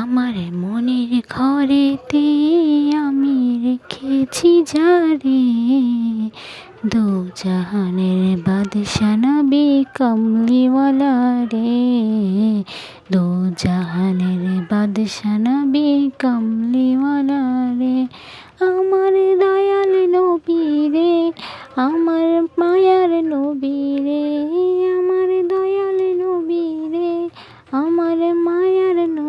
আমার মনের ঘরেতে আমি রেখেছি যারে। দু জাহানের বাদশা নবী কমলিওয়ালা রে। দু জাহানের বাদশা নবী কমলিওয়ালা রে। আমার দয়াল নবী রে, আমার মায়ার নবী রে।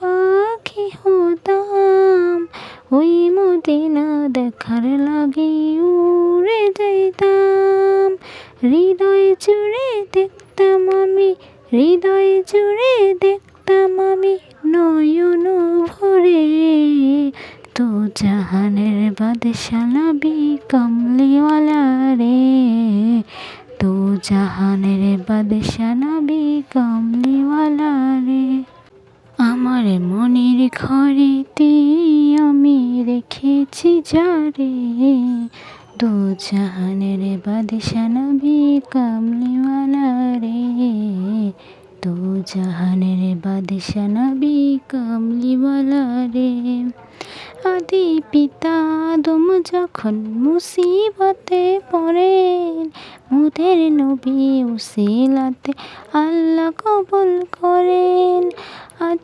পাখি হতাম ওই মদিনা দেখার লাগি উড়ে যাইতাম হৃদয় জুড়ে দেখতাম আমি হৃদয় জুড়ে দেখতাম আমি নয়ন ভরে তো জাহানের বাদশা নবী কমলিওয়ালা রে তো জাহানের বাদশা নবী কমলিওয়ালা রে আমার মনের ঘরেতে আমি রেখেছি যারে দু জাহানের বাদশা নবী কমলিওয়ালা রে দু জাহানের বাদশা নবী কমলিওয়ালা রে। আদি পিতা আদম যখন মুসিবতে পড়েন, মুদের নবী উসিলাতে আল্লাহ কবুল করেন।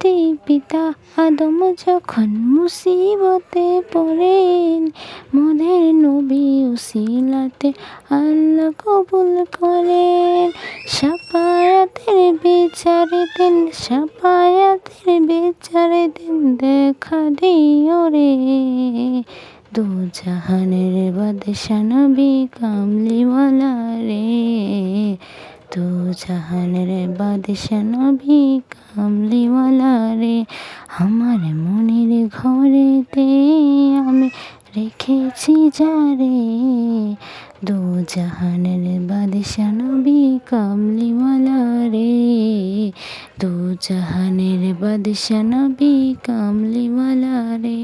আদি পিতা আদম যখন মুসিবতে পড়েন মোদের নবী উসিলাতে আল্লাহ কবুল করেন। সাপায়াতের বিচারে দিন সাপায়াতের বিচারে দিন, দেখা দিও রে। দু জাহানের বাদশা নবী কামলিওয়ালা রে। দু জাহানের বাদশা নবী, কামলিওয়ালা রে। আমার মনের ঘরেতে আমি রেখেছি যারে দু জাহানের বাদশা নবী, কামলিওয়ালা রে। দু জাহানের বাদশা নবী, কামলিওয়ালা রে।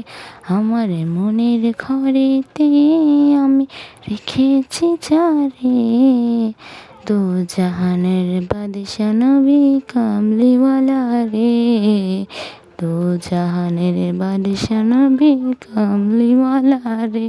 আমার মনের ঘরেতে আমি রেখেছি যারে দু জাহানের বাদশা কামলিওয়ালা রে। তো জাহানের বাদশা নবী কামলিওয়ালা রে।